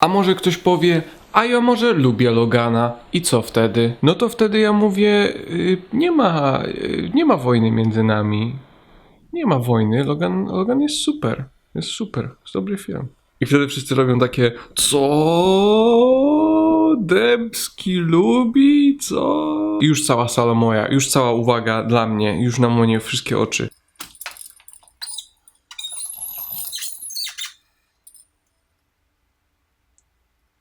A może ktoś powie, a ja może lubię Logana i co wtedy? No to wtedy ja mówię, y, nie ma, y, nie ma wojny między nami. Nie ma wojny, Logan, Logan jest super. Jest super, jest dobry film. I wtedy wszyscy robią takie, co? Dębski lubi? Co? I już cała sala moja, już cała uwaga dla mnie, już na mnie wszystkie oczy.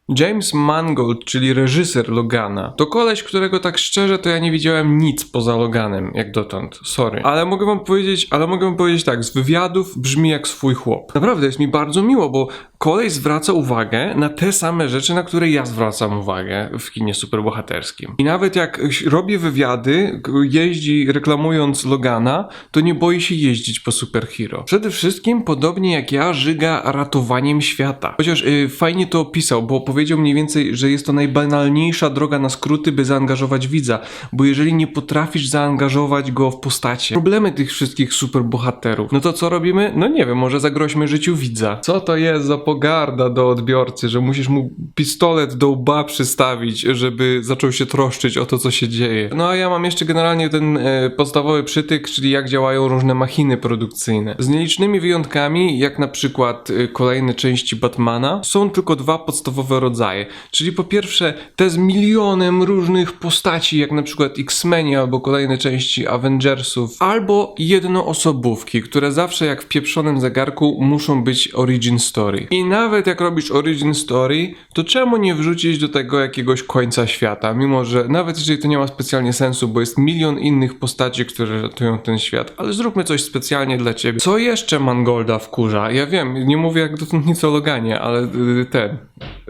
James Mangold, czyli reżyser Logana, to koleś, którego tak szczerze to ja nie widziałem nic poza Loganem, jak dotąd. Sorry. Ale mogę wam powiedzieć, ale mogę wam powiedzieć tak, z wywiadów brzmi jak swój chłop. Naprawdę jest mi bardzo miło, bo kolej zwraca uwagę na te same rzeczy, na które ja zwracam uwagę w kinie superbohaterskim. I nawet jak robię wywiady, jeździ reklamując Logana, to nie boi się jeździć po superhero. Przede wszystkim, podobnie jak ja, żyga ratowaniem świata. Chociaż y, fajnie to opisał, bo powiedział mniej więcej, że jest to najbanalniejsza droga na skróty, by zaangażować widza, bo jeżeli nie potrafisz zaangażować go w postacie, problemy tych wszystkich superbohaterów, no to co robimy? No nie wiem, może zagroźmy życiu widza. Co to jest za pogarda do odbiorcy, że musisz mu pistolet do łba przystawić, żeby zaczął się troszczyć o to, co się dzieje. No a ja mam jeszcze generalnie ten e, podstawowy przytyk, czyli jak działają różne machiny produkcyjne. Z nielicznymi wyjątkami, jak na przykład e, kolejne części Batmana, są tylko dwa podstawowe rodzaje. Czyli po pierwsze te z milionem różnych postaci, jak na przykład X-Meni albo kolejne części Avengersów, albo jednoosobówki, które zawsze jak w pieprzonym zegarku muszą być origin story. I nawet jak robisz origin story, to czemu nie wrzucić do tego jakiegoś końca świata, mimo że nawet jeżeli to nie ma specjalnie sensu, bo jest milion innych postaci, które ratują ten świat, ale zróbmy coś specjalnie dla ciebie. Co jeszcze Mangolda wkurza? Ja wiem, nie mówię jak dotąd nic o Loganie, ale y, ten,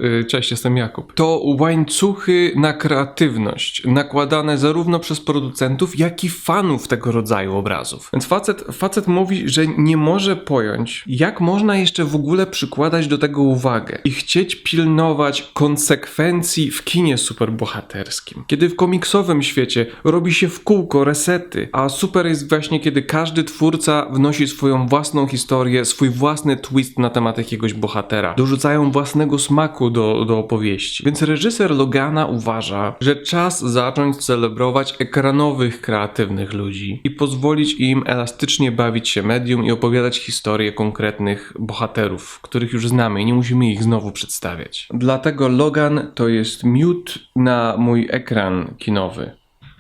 y, cześć, jestem Jakub. To łańcuchy na kreatywność, nakładane zarówno przez producentów, jak i fanów tego rodzaju obrazów. Więc facet, facet mówi, że nie może pojąć, jak można jeszcze w ogóle przykładać do tego uwagę i chcieć pilnować konsekwencji w kinie superbohaterskim. Kiedy w komiksowym świecie robi się w kółko resety, a super jest właśnie kiedy każdy twórca wnosi swoją własną historię, swój własny twist na temat jakiegoś bohatera. Dorzucają własnego smaku do, do opowieści. Więc reżyser Logana uważa, że czas zacząć celebrować ekranowych, kreatywnych ludzi i pozwolić im elastycznie bawić się medium i opowiadać historie konkretnych bohaterów, których już znamy i nie musimy ich znowu przedstawiać. Dlatego Logan to jest miód na mój ekran kinowy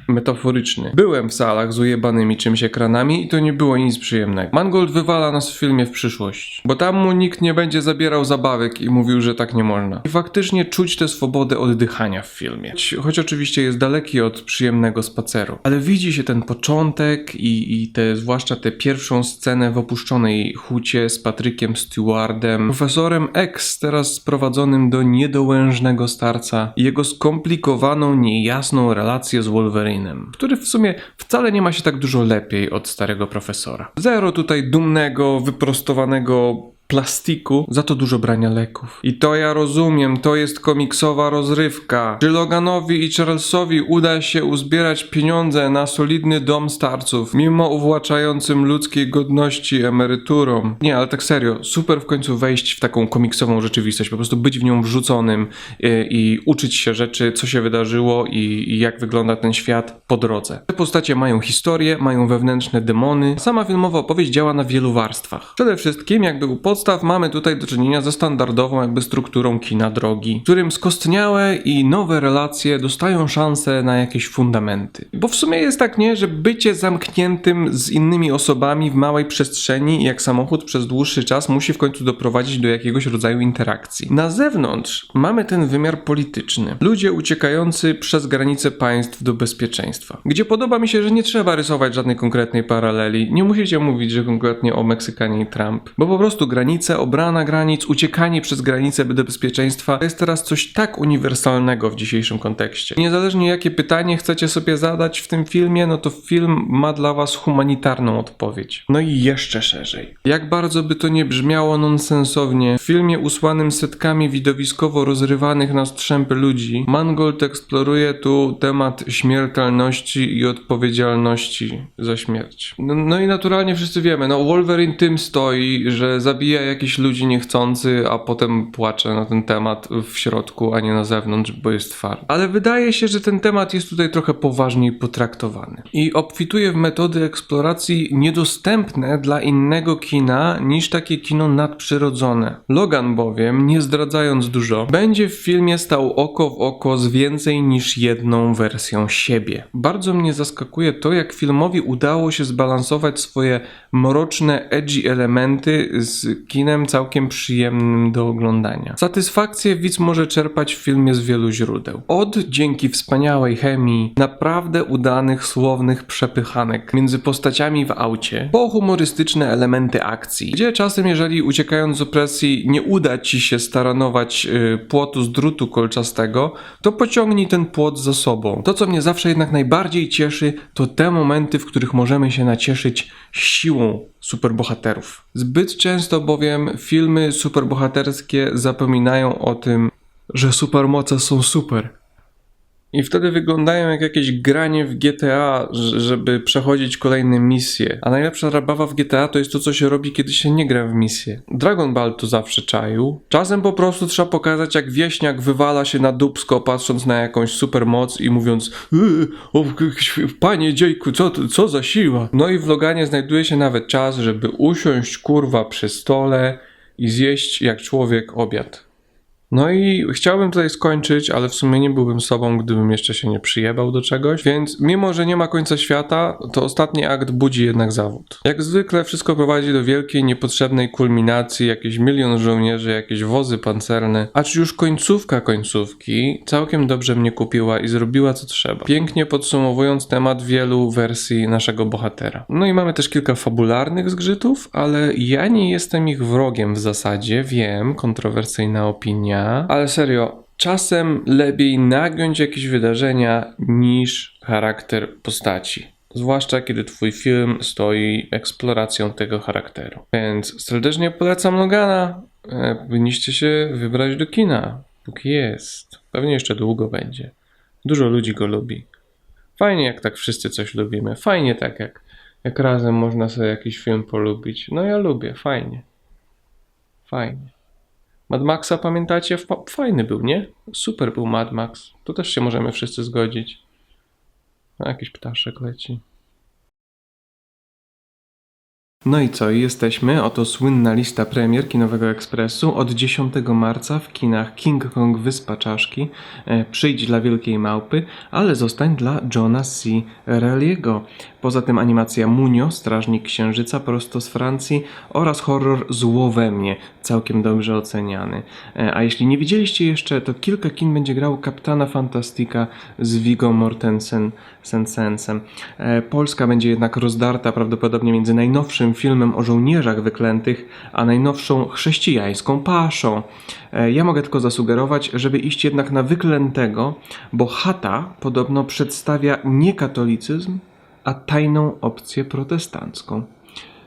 metaforyczny. Byłem w salach z ujebanymi czymś ekranami i to nie było nic przyjemnego. Mangold wywala nas w filmie w przyszłość, bo tam mu nikt nie będzie zabierał zabawek i mówił, że tak nie można. I faktycznie czuć tę swobodę oddychania w filmie. Choć oczywiście jest daleki od przyjemnego spaceru. Ale widzi się ten początek i, i te, zwłaszcza tę pierwszą scenę w opuszczonej hucie z Patrykiem Stewardem, profesorem X, teraz sprowadzonym do niedołężnego starca i jego skomplikowaną, niejasną relację z Wolverinem, który w sumie wcale nie ma się tak dużo lepiej od starego profesora. Zero tutaj dumnego, wyprostowanego plastiku, za to dużo brania leków. I to ja rozumiem, to jest komiksowa rozrywka. Czy Loganowi i Charlesowi uda się uzbierać pieniądze na solidny dom starców, mimo uwłaczającym ludzkiej godności emeryturą? Nie, ale tak serio, super w końcu wejść w taką komiksową rzeczywistość, po prostu być w nią wrzuconym i, i uczyć się rzeczy, co się wydarzyło i, i jak wygląda ten świat po drodze. Te postacie mają historię, mają wewnętrzne demony. Sama filmowa opowieść działa na wielu warstwach. Przede wszystkim, jakby u podstaw mamy tutaj do czynienia ze standardową jakby strukturą kina drogi, w którym skostniałe i nowe relacje dostają szansę na jakieś fundamenty. Bo w sumie jest tak, nie, że bycie zamkniętym z innymi osobami w małej przestrzeni, jak samochód przez dłuższy czas, musi w końcu doprowadzić do jakiegoś rodzaju interakcji. Na zewnątrz mamy ten wymiar polityczny. Ludzie uciekający przez granice państw do bezpieczeństwa. Gdzie podoba mi się, że nie trzeba rysować żadnej konkretnej paraleli. Nie musicie mówić, że konkretnie o Meksykanie i Trump. Bo po prostu granice, obrana granic, uciekanie przez granice do bezpieczeństwa to jest teraz coś tak uniwersalnego w dzisiejszym kontekście. Niezależnie jakie pytanie chcecie sobie zadać w tym filmie, no to film ma dla was humanitarną odpowiedź. No i jeszcze szerzej. Jak bardzo by to nie brzmiało nonsensownie, w filmie usłanym setkami widowiskowo rozrywanych na strzępy ludzi, Mangold eksploruje tu temat śmiertelności i odpowiedzialności za śmierć. No, no i naturalnie wszyscy wiemy, no Wolverine tym stoi, że zabija zabija ludzi niechcący, a potem płacze na ten temat w środku, a nie na zewnątrz, bo jest twardy. Ale wydaje się, że ten temat jest tutaj trochę poważniej potraktowany. I obfituje w metody eksploracji niedostępne dla innego kina niż takie kino nadprzyrodzone. Logan bowiem, nie zdradzając dużo, będzie w filmie stał oko w oko z więcej niż jedną wersją siebie. Bardzo mnie zaskakuje to, jak filmowi udało się zbalansować swoje mroczne, edgy elementy z kinem całkiem przyjemnym do oglądania. Satysfakcję widz może czerpać w filmie z wielu źródeł. Od dzięki wspaniałej chemii, naprawdę udanych, słownych przepychanek między postaciami w aucie, po humorystyczne elementy akcji, gdzie czasem jeżeli uciekając z opresji nie uda ci się staranować y, płotu z drutu kolczastego, to pociągnij ten płot za sobą. To, co mnie zawsze jednak najbardziej cieszy, to te momenty, w których możemy się nacieszyć siłą superbohaterów. Zbyt często bowiem filmy superbohaterskie zapominają o tym, że supermoce są super. I wtedy wyglądają jak jakieś granie w GTA, żeby przechodzić kolejne misje. A najlepsza zabawa w GTA to jest to, co się robi, kiedy się nie gra w misję. Dragon Ball to zawsze czaił. Czasem po prostu trzeba pokazać, jak wieśniak wywala się na dubsko, patrząc na jakąś supermoc i mówiąc "Yy, o, panie dziejku, co, co za siła. No i w Loganie znajduje się nawet czas, żeby usiąść kurwa przy stole i zjeść jak człowiek obiad. No i chciałbym tutaj skończyć, ale w sumie nie byłbym sobą, gdybym jeszcze się nie przyjebał do czegoś. Więc mimo, że nie ma końca świata, to ostatni akt budzi jednak zawód. Jak zwykle wszystko prowadzi do wielkiej, niepotrzebnej kulminacji, jakiś milion żołnierzy, jakieś wozy pancerne. Acz już końcówka końcówki całkiem dobrze mnie kupiła i zrobiła co trzeba. Pięknie podsumowując temat wielu wersji naszego bohatera. No i mamy też kilka fabularnych zgrzytów, ale ja nie jestem ich wrogiem w zasadzie, wiem, kontrowersyjna opinia, ale serio, czasem lepiej nagiąć jakieś wydarzenia niż charakter postaci. Zwłaszcza kiedy twój film stoi eksploracją tego charakteru. Więc serdecznie polecam Logana. E, Powinniście się wybrać do kina, póki jest. Pewnie jeszcze długo będzie. Dużo ludzi go lubi. Fajnie jak tak wszyscy coś lubimy. Fajnie tak jak, jak razem można sobie jakiś film polubić. No ja lubię, fajnie. Fajnie. Mad Maxa pamiętacie? Fa- Fajny był, nie? Super był Mad Max. Tu też się możemy wszyscy zgodzić. A jakiś ptaszek leci. No i co, jesteśmy. Oto słynna lista premier Kinowego Ekspresu. Od 10 marca w kinach King Kong Wyspa Czaszki. E, przyjdź dla Wielkiej Małpy, ale zostań dla Johna C. Reliego. Poza tym animacja Munio, Strażnik Księżyca prosto z Francji oraz horror Zło we mnie, całkiem dobrze oceniany. E, A jeśli nie widzieliście jeszcze, to kilka kin będzie grało Kapitana Fantastika z Viggo Mortensen. E, Polska będzie jednak rozdarta prawdopodobnie między najnowszym filmem o żołnierzach wyklętych, a najnowszą chrześcijańską paszą. E, Ja mogę tylko zasugerować, żeby iść jednak na wyklętego, bo chata podobno przedstawia nie katolicyzm, a tajną opcję protestancką.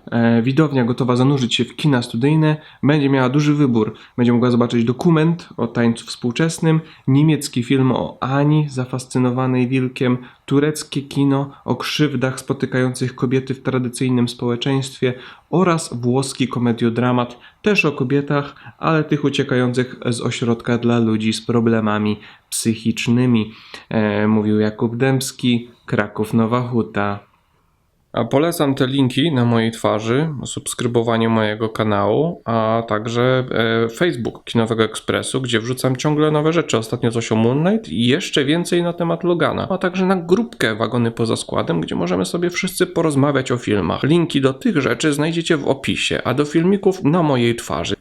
E, Widownia gotowa zanurzyć się w kina studyjne będzie miała duży wybór. Będzie mogła zobaczyć dokument o tańcu współczesnym, niemiecki film o Ani zafascynowanej wilkiem, tureckie kino o krzywdach spotykających kobiety w tradycyjnym społeczeństwie oraz włoski komediodramat też o kobietach, ale tych uciekających z ośrodka dla ludzi z problemami psychicznymi. E, mówił Jakub Dębski, Kraków Nowa Huta. A polecam te linki na mojej twarzy, subskrybowanie mojego kanału, a także e, Facebook Kinowego Ekspresu, gdzie wrzucam ciągle nowe rzeczy. Ostatnio coś o Moon Knight i jeszcze więcej na temat Logana. A także na grupkę Wagony Poza Składem, gdzie możemy sobie wszyscy porozmawiać o filmach. Linki do tych rzeczy znajdziecie w opisie, a do filmików na mojej twarzy.